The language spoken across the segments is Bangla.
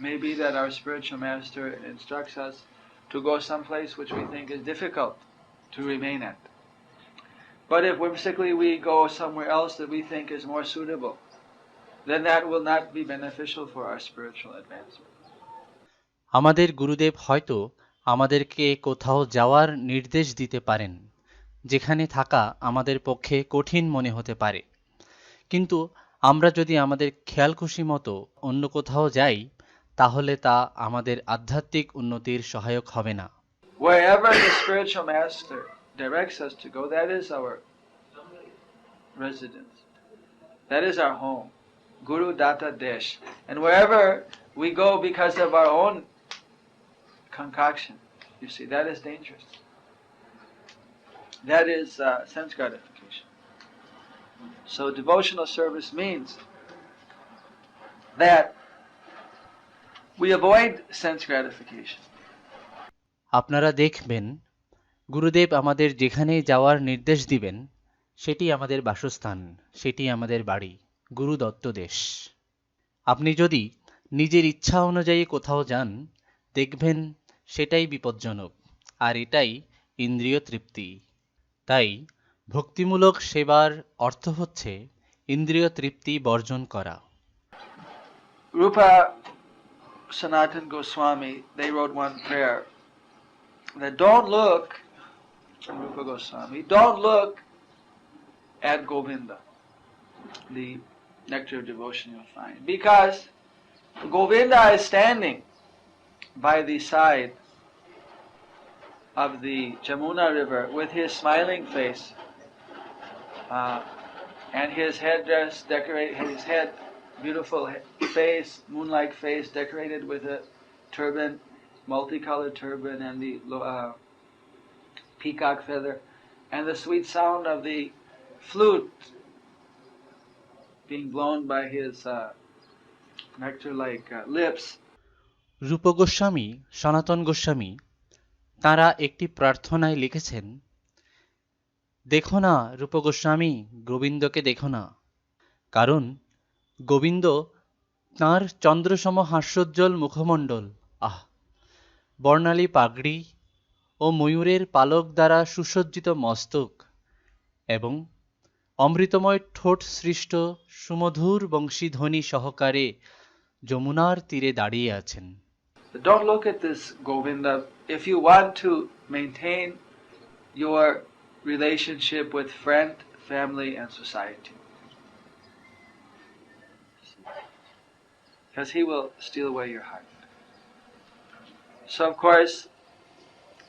Maybe that our spiritual master instructs us to go someplace which we think is difficult to remain at. But if whimsically we go somewhere else that we think is more suitable, then that will not be beneficial for our spiritual advancement. আমাদের গুরুদেব হয়তো আমাদেরকে কোথাও যাওয়ার নির্দেশ দিতে পারেন যেখানে থাকা আমাদের পক্ষে কঠিন মনে হতে পারে কিন্তু আমরা যদি আমাদের খেয়াল খুশি মতো অন্য কোথাও যাই তাহলে তা আমাদের আধ্যাত্মিক উন্নতির সহায়ক হবে না Wherever the spiritual master directs us to go, that is our residence. That is our home. Guru Datta Desh. And wherever we go because of our own concoction, you see, that is dangerous. That is uh, sense gratification. So devotional service means that we avoid sense gratification. আপনারা দেখবেন গুরুদেব আমাদের যেখানে যাওয়ার নির্দেশ দিবেন সেটি আমাদের বাসস্থান সেটি আমাদের বাড়ি গুরু দত্ত দেশ। আপনি যদি নিজের ইচ্ছা অনুযায়ী কোথাও যান দেখবেন সেটাই বিপজ্জনক আর এটাই ইন্দ্রিয় তৃপ্তি। তাই ভক্তিমূলক সেবার অর্থ হচ্ছে ইন্দ্রিয় তৃপ্তি বর্জন করা। Rupa Sanatan Goswami, they wrote one prayer that don't look, Rupa Goswami, don't look at Govinda, the nectar of devotion you'll find, because Govinda is standing by the side of the Jamuna river with his smiling face uh, and his headdress decorate his head beautiful face moon-like face decorated with a turban multicolored turban and the uh, peacock feather and the sweet sound of the flute being blown by his uh, nectar-like uh, lips রূপ গোস্বামী সনাতন গোস্বামী তাঁরা একটি প্রার্থনায় লিখেছেন দেখো না রূপ গোস্বামী গোবিন্দকে দেখো না কারণ গোবিন্দ তাঁর চন্দ্রসম হাস্যোজ্জ্বল মুখমণ্ডল আহ বর্ণালী পাগড়ি ও ময়ূরের পালক দ্বারা সুসজ্জিত মস্তক এবং অমৃতময় ঠোঁট সৃষ্ট সুমধুর বংশীধ্বনি সহকারে যমুনার তীরে দাঁড়িয়ে আছেন don't look at this Govinda. If you want to maintain your relationship with friend, family, and society, because he will steal away your heart. So, of course,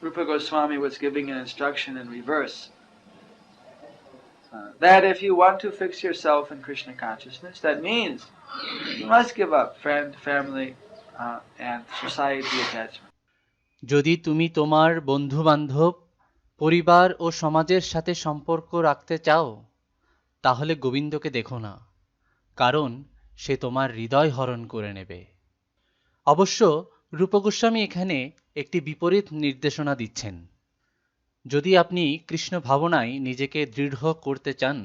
Rupa Goswami was giving an instruction in reverse. uh, that if you want to fix yourself in Krishna consciousness, that means you must give up friend, family, uh, and society attachment. যদি তুমি তোমার বন্ধু বান্ধব পরিবার ও সমাজের সাথে সম্পর্ক রাখতে চাও তাহলে গোবিন্দকে দেখো না কারণ সে তোমার হৃদয় হরণ করে নেবে। অবশ্য রূপগোস্বামী এখানে একটি বিপরীত নির্দেশনা দিচ্ছেন। যদি আপনি কৃষ্ণ ভাবনায় নিজেকে দৃঢ় করতে চান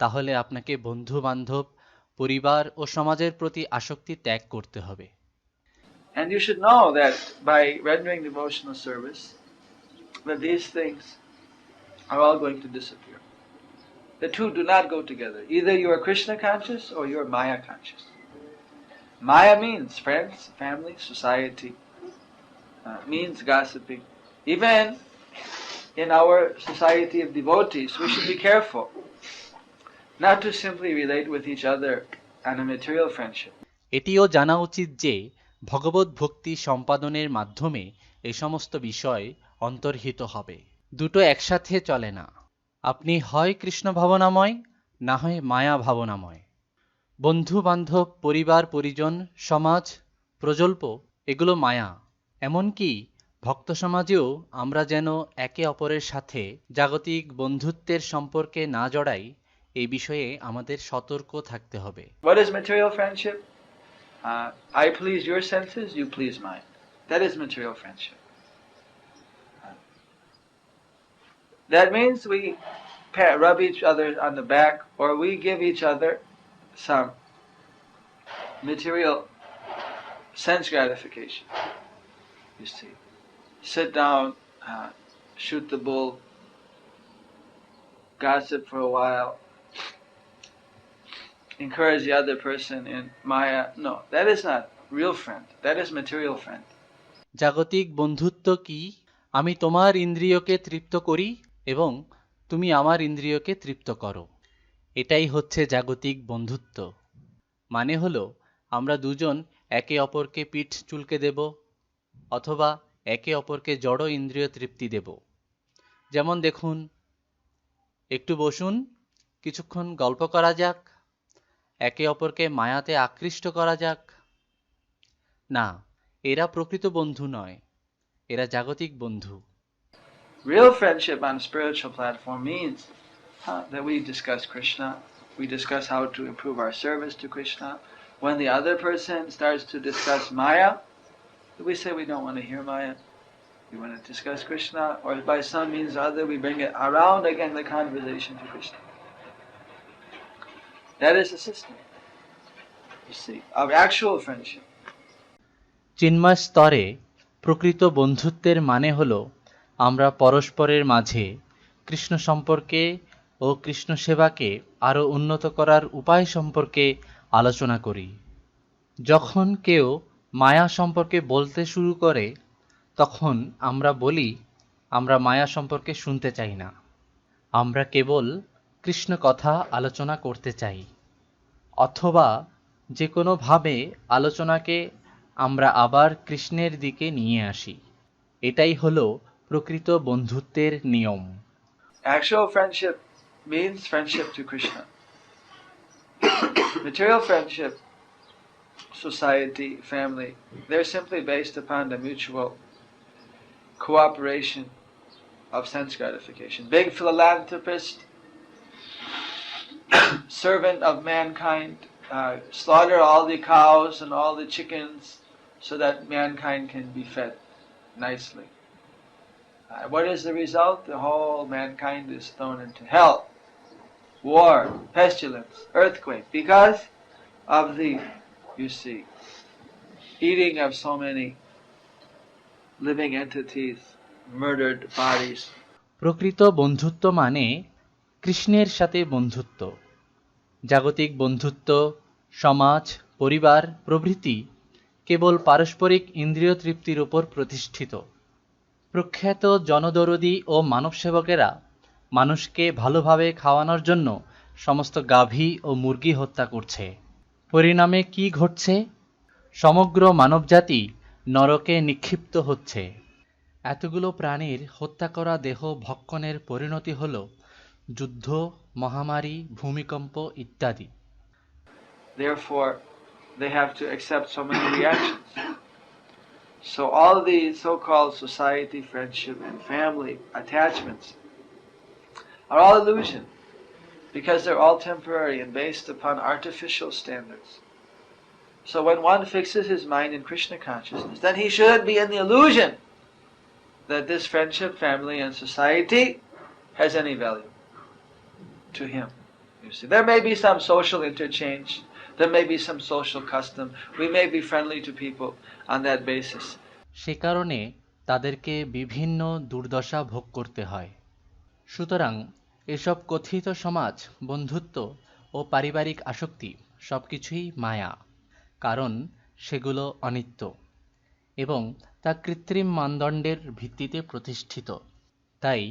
তাহলে আপনাকে বন্ধু বান্ধব পরিবার ও সমাজের প্রতি আসক্তি ত্যাগ করতে হবে। And you should know that by rendering devotional service, that these things are all going to disappear. The two do not go together. Either you are Krishna conscious or you are Maya conscious. Maya means friends, family, society, uh, means gossiping. Even in our society of devotees, we should be careful not to simply relate with each other on a material friendship. এটিও জানা উচিত যে ভগবত ভক্তি সম্পাদনের মাধ্যমে এই সমস্ত বিষয় অন্তর্হিত হবে দুটো একসাথে চলে না আপনি হয় কৃষ্ণ ভাবনাময়, না হয় মায়া ভাবনাময়। বন্ধু বান্ধব, পরিবার, পরিজন, সমাজ, প্রজল্প, এগুলো মায়া। এমনকি ভক্ত সমাজেও আমরা যেন একে অপরের সাথে জাগতিক বন্ধুত্বের সম্পর্কে না জড়াই, এই বিষয়ে আমাদের সতর্ক থাকতে হবে. That means we pa- rub each other on the back or we give each other some material sense gratification. You see, sit down, uh, shoot the bull, gossip for a while, encourage the other person in Maya. No, that is not real friend. That is material friend. জাগতিক বন্ধুত্ব কি আমি তোমার ইন্দ্রিয়কে তৃপ্ত করি এবং তুমি আমার ইন্দ্রিয়কে তৃপ্ত করো। এটাই হচ্ছে জাগতিক বন্ধুত্ব। মানে হলো, আমরা দুজন একে অপরকে পিঠ চুলকে দেব অথবা একে অপরকে জড় ইন্দ্রিয় তৃপ্তি দেব। যেমন দেখুন, একটু বসুন, কিছুক্ষণ গল্প করা যাক, একে অপরকে মায়াতে আকৃষ্ট করা যাক। না, এরা প্রকৃত বন্ধু নয়, এরা জাগতিক বন্ধু। Real friendship on a spiritual platform means uh, that we discuss Krishna, we discuss how to improve our service to Krishna. When the other person starts to discuss Maya, we say we don't want to hear Maya. We want to discuss Krishna, or by some means or other, we bring it around again the conversation to Krishna. That is the system, you see, of actual friendship. চিন্ময় স্তরে প্রকৃত বন্ধুত্বের মানে হল আমরা পরস্পরের মাঝে কৃষ্ণ সম্পর্কে ও কৃষ্ণ সেবাকে আরও উন্নত করার উপায় সম্পর্কে আলোচনা করি। যখন কেউ মায়া সম্পর্কে বলতে শুরু করে, তখন আমরা বলি, আমরা মায়া সম্পর্কে শুনতে চাই না। আমরা কেবল কৃষ্ণ কথা আলোচনা করতে চাই। অথবা যে কোনোভাবে আলোচনাকে আমরা আবার কৃষ্ণের দিকে নিয়ে আসি। এটাই হলো প্রকৃত বন্ধুত্বের নিয়ম Actual friendship means friendship to Krishna. Material friendship, society, family, they're simply based upon the mutual cooperation of sense gratification. Big philanthropist, servant of mankind, uh, slaughter all the cows and all the chickens so that mankind can be fed nicely. Uh, what is the result? The whole mankind is thrown into hell. War, pestilence, earthquake, because of the, you see, eating of so many living entities, murdered bodies. প্রকৃত বন্ধুত্ব মানে কৃষ্ণের সাথে বন্ধুত্ব জাগতিক বন্ধুত্ব সমাজ পরিবার প্রভৃতি কেবল পারস্পরিক ইন্দ্রিয় তৃপ্তির উপর প্রতিষ্ঠিত প্রখ্যাত জনদরদি ও মানবসেবকেরা মানুষকে ভালোভাবে খাওয়ানোর জন্য সমস্ত গাভী ও মুরগি হত্যা করছে। পরিণামে কি ঘটছে? সমগ্র মানবজাতি নরকে নিক্ষিপ্ত হচ্ছে। এতগুলো প্রাণীর হত্যা করা দেহ ভক্ষণের পরিণতি হল যুদ্ধ মহামারী ভূমিকম্প ইত্যাদি। Therefore, they have to accept so many reactions. So all these so-called society, friendship, and family attachments are all illusion because they're all temporary and based upon artificial standards. So when one fixes his mind in Krishna consciousness, then he should be in the illusion that this friendship, family, and society has any value to him. You see, there may be some social interchange, there may be some social custom, we may be friendly to people on that basis. সে কারণে তাদেরকে বিভিন্ন দুর্দশা ভোগ করতে হয়। সুতরাং এসব কথিত সমাজ বন্ধুত্ব ও পারিবারিক আসক্তি সবকিছুই মায়া কারণ সেগুলো অনিত্য এবং তা কৃত্রিম মানদণ্ডের ভিত্তিতে প্রতিষ্ঠিত। তাই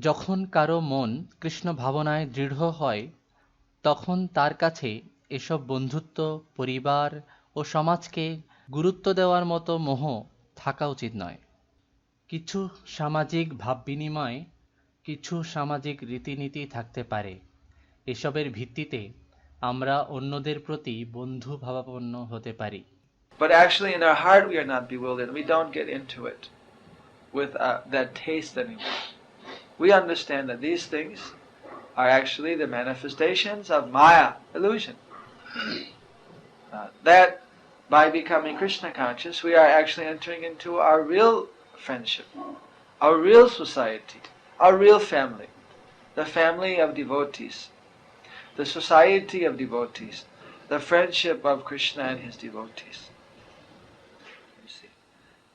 যখন কারও মন কৃষ্ণ ভাবনায় দৃঢ় হয় তখন তার কাছে এসব বন্ধুত্ব পরিবার ও সমাজকে গুরুত্ব দেওয়ার মতো মোহ থাকা উচিত নয় কিছু সামাজিক ভাব বিনিময় কিছু সামাজিক রীতিনীতি থাকতে পারে এসবের ভিত্তিতে আমরা অন্যদের প্রতি বন্ধু ভাবাপন্ন হতে পারি But actually, in our heart, we are not bewildered. We don't get into it with uh, that taste anymore. We understand that these things are actually the manifestations of Maya, illusion. Uh, that by becoming Krishna conscious, we are actually entering into our real friendship, our real society, our real family, the family of devotees, the society of devotees, the friendship of Krishna and his devotees.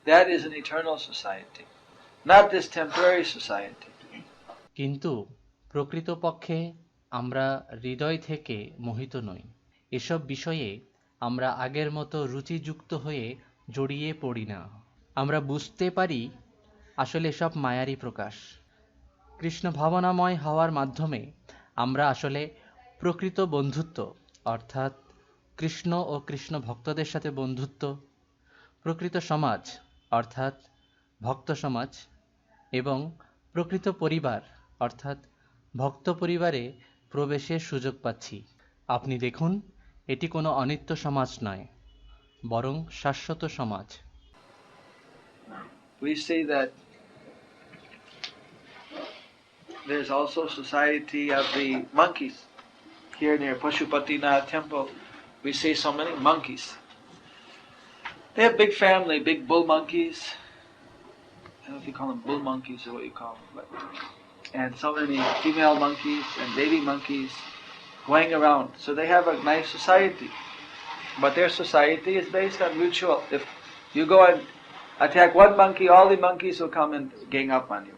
That is an eternal society, not this temporary society. কিন্তু প্রকৃতপক্ষে আমরা হৃদয় থেকে মোহিত নই এসব বিষয়ে আমরা আগের মতো রুচিযুক্ত হয়ে জড়িয়ে পড়ি না। আমরা বুঝতে পারি আসলে সব মায়ারই প্রকাশ। কৃষ্ণ ভাবনাময় হওয়ার মাধ্যমে আমরা আসলে প্রকৃত বন্ধুত্ব, অর্থাৎ কৃষ্ণ ও কৃষ্ণ ভক্তদের সাথে বন্ধুত্ব, প্রকৃত সমাজ, অর্থাৎ ভক্ত সমাজ এবং প্রকৃত পরিবার, অর্থাৎ ভক্ত পরিবারে প্রবেশের সুযোগ পাচ্ছি। আপনি দেখুন এটি কোনো অনিত্য সমাজ নয় বরং শাশ্বত সমাজ We see that there's also society of the monkeys. Here near Pashupatinath temple, we see so many monkeys. They have big family, big bull monkeys. I don't know if you call them bull monkeys or what you call them, but and so many female monkeys and baby monkeys Going around. So they have a nice society. But their society is based on mutual. If you go and attack one monkey, all the monkeys will come and gang up on you.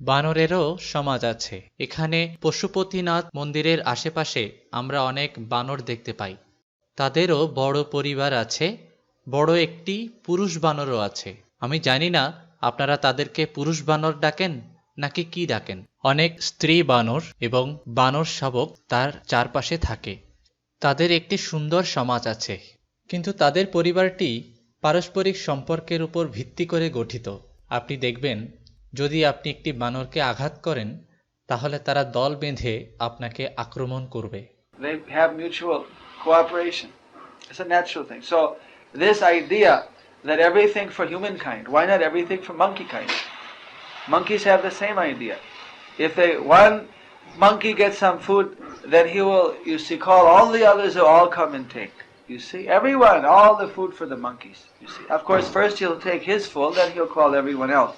বানরেরও সমাজ আছে এখানে পশুপতিনাথ মন্দিরের আশেপাশে আমরা অনেক বানর দেখতে পাই তাদেরও বড় পরিবার আছে বড় একটি পুরুষ বানরও আছে আমি জানি না আপনারা তাদেরকে পুরুষ বানর ডাকেন নাকি কি ডাকেন অনেক স্ত্রী বানর এবং বানর শাবক তার চারপাশে থাকে। তাদের একটি সুন্দর সমাজ আছে, কিন্তু তাদের পরিবারটি পারস্পরিক সম্পর্কের উপর ভিত্তি করে গঠিত। আপনি দেখবেন, যদি আপনি একটি বানরকে আঘাত করেন, তাহলে তারা দল বেঁধে আপনাকে আক্রমণ করবে। Monkeys have the same idea. If they one monkey gets some food, then he will you see call all the others to all come and take. You see, everyone, all the food for the monkeys. You see, of course, first he'll take his full, then he'll call everyone else.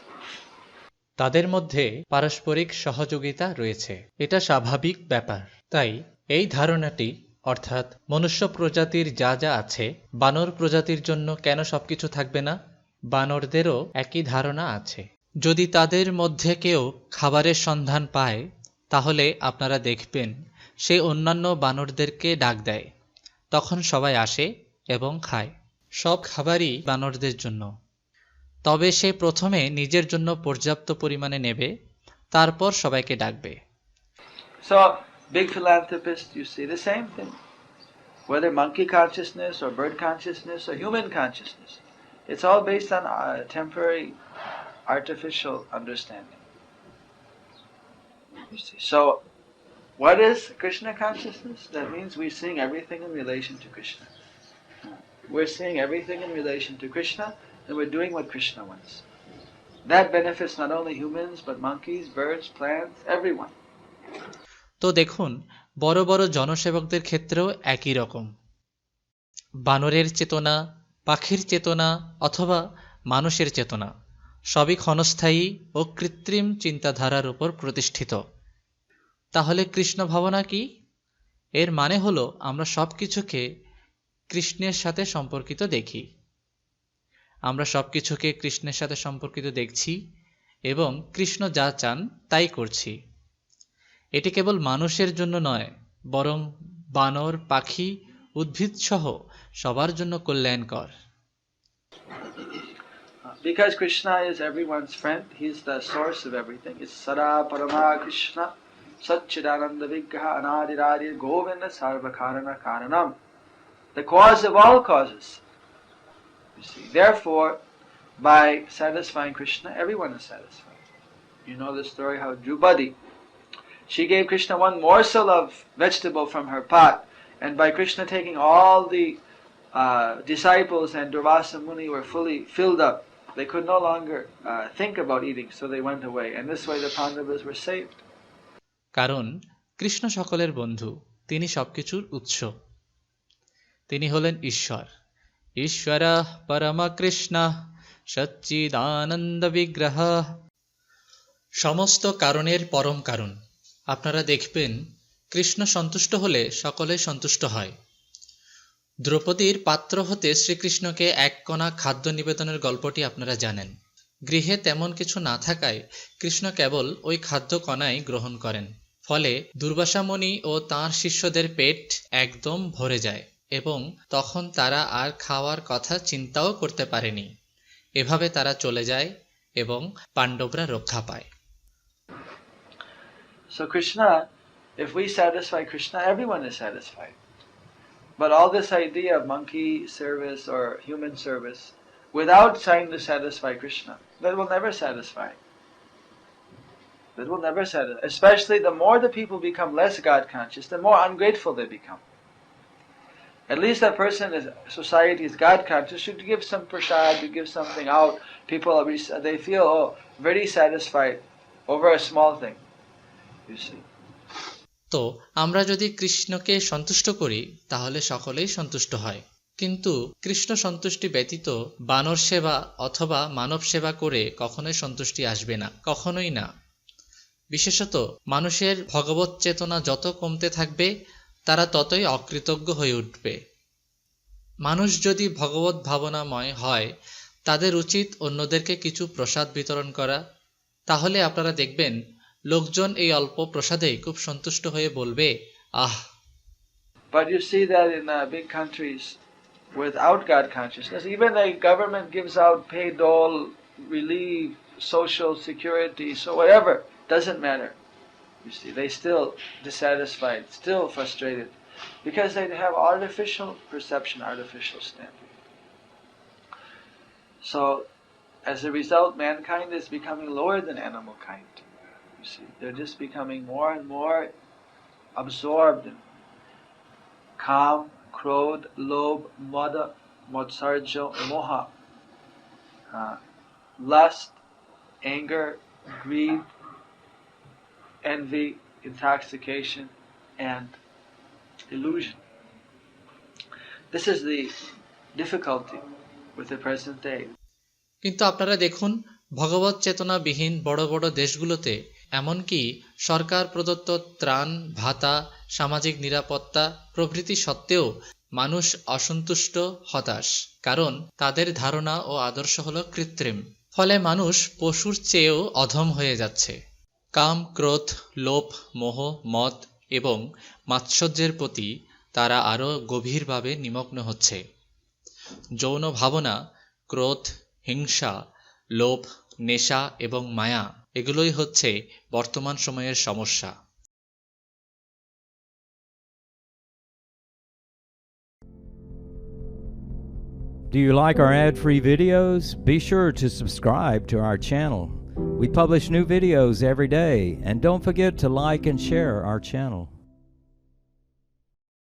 তাদের মধ্যে পারস্পরিক সহযোগিতা রয়েছে এটা স্বাভাবিক ব্যাপার তাই এই ধারণাটি অর্থাৎ মনুষ্য প্রজাতির যা যা আছে বানর প্রজাতির জন্য কেন সবকিছু থাকবে না বানরদেরও একই ধারণা আছে যদি তাদের মধ্যে কেউ খাবারের সন্ধান পায় তাহলে আপনারা দেখবেন সে অন্যান্য বানরদেরকে ডাক দেয়। তখন সবাই আসে এবং খায়। সব খাবারই বানরদের জন্য। তবে সে প্রথমে নিজের জন্য পর্যাপ্ত পরিমাণে নেবে তারপর সবাইকে ডাকবে। Whether monkey consciousness or bird consciousness or human consciousness, it's uh, artificial understanding. So, what is Krishna consciousness? That means we seeing everything in relation to Krishna. We're seeing everything in relation to Krishna, and we're doing what Krishna wants. That benefits not only humans, but monkeys, birds, plants, everyone. তো দেখুন বড় বড় জনসেবকদের ক্ষেত্রেও একই রকম বানরের চেতনা পাখির চেতনা অথবা মানুষের চেতনা সবই ক্ষণস্থায়ী ও কৃত্রিম চিন্তাধারার উপর প্রতিষ্ঠিত। তাহলে কৃষ্ণ ভাবনা কি? এর মানে হলো, আমরা সব কিছুকে কৃষ্ণের সাথে সম্পর্কিত দেখি। আমরা সব কিছুকে কৃষ্ণের সাথে সম্পর্কিত দেখছি এবং কৃষ্ণ যা চান তাই করছি। এটি কেবল মানুষের জন্য নয়, বরং বানর, পাখি, উদ্ভিদসহ সবার জন্য কল্যাণকর। Because Krishna is everyone's friend, He's the source of everything. It's Sada Parama Krishna, Satchidananda Vigraha Anadiradir Govinda Sarvakarana Karanam. The cause of all causes. You see. Therefore, by satisfying Krishna, everyone is satisfied. You know the story how Jubadi, she gave Krishna one morsel of vegetable from her pot, and by Krishna taking all the uh, disciples and Durvasa Muni were fully filled up. They could no longer uh, think about eating, so they went away. And this way the Pandavas were saved. কারণ কৃষ্ণ সকলের বন্ধু তিনি সবকিছুর উৎস। তিনি হলেন ঈশ্বর। ঈশ্বর পরম কৃষ্ণ সচ্চিদানন্দ বিগ্রহ সমস্ত কারণের পরম কারণ। আপনারা দেখবেন কৃষ্ণ সন্তুষ্ট হলে সকলে সন্তুষ্ট হয়। দ্রৌপদীর পাত্র হতে শ্রীকৃষ্ণকে এক কণা খাদ্য নিবেদনের গল্পটি আপনারা জানেন। গৃহে তেমন কিছু না থাকায় কৃষ্ণ কেবল ওই খাদ্য কণাই গ্রহণ করেন। ফলে দুর্বাসামণি ও তাঁর শিষ্যদের পেট একদম ভরে যায় এবং তখন তারা আর খাওয়ার কথা চিন্তাও করতে পারেনি। এভাবে তারা চলে যায় এবং পাণ্ডবরা রক্ষা পায়। So Krishna, if we satisfy Krishna, everyone is satisfied. But all this idea of monkey service or human service, without trying to satisfy Krishna, that will never satisfy. That will never satisfy. Especially the more the people become less God conscious, the more ungrateful they become. At least that person is society is God conscious should give some prasad, to give something out. People are, they feel oh very satisfied over a small thing. You see. তো আমরা যদি কৃষ্ণকে সন্তুষ্ট করি, তাহলে সকলেই সন্তুষ্ট হয়। কিন্তু কৃষ্ণ সন্তুষ্টি ব্যতীত বানর সেবা অথবা মানব সেবা করে কখনোই সন্তুষ্টি আসবে না, কখনোই না। বিশেষত মানুষের ভগবত চেতনা যত কমতে থাকবে, তারা ততই অকৃতজ্ঞ হয়ে উঠবে। মানুষ যদি ভগবত ভাবনাময় হয়, তাদের উচিত অন্যদেরকে কিছু প্রসাদ বিতরণ করা। তাহলে আপনারা দেখবেন লোকজন এই অল্প প্রসাদেই খুব সন্তুষ্ট হয়ে বলবে আহ But you see that in uh, big countries without God consciousness, even the government gives out paid dole, relief, social security, so whatever, doesn't matter. You see, they still dissatisfied, still frustrated, because they have artificial perception, artificial standing. So, as a result, mankind is becoming lower than animal kind. You see, they're just becoming more and more absorbed in Kam, Krodh, Lob, Mada, Motsarjo, Moha. Uh, lust, anger, greed, envy, intoxication, and illusion. This is the difficulty with the present day. কিন্তু আপনারা দেখুন ভগবত চেতনাবিহীন বড় বড় দেশগুলোতে এমনকি সরকার প্রদত্ত ত্রাণ, ভাতা, সামাজিক নিরাপত্তা প্রভৃতি সত্ত্বেও মানুষ অসন্তুষ্ট, হতাশ, কারণ তাদের ধারণা ও আদর্শ হল কৃত্রিম। ফলে মানুষ পশুর চেয়েও অধম হয়ে যাচ্ছে। কাম, ক্রোধ, লোভ, মোহ, মদ এবং মাৎসর্যের প্রতি তারা আরও গভীরভাবে নিমগ্ন হচ্ছে। যৌন ভাবনা, ক্রোধ, হিংসা, লোভ, নেশা এবং মায়া এগুলোই হচ্ছে বর্তমান সময়ের সমস্যা Do you like our ad free videos? Be sure to subscribe to our channel. We publish new videos every day, and don't forget to like and share our channel.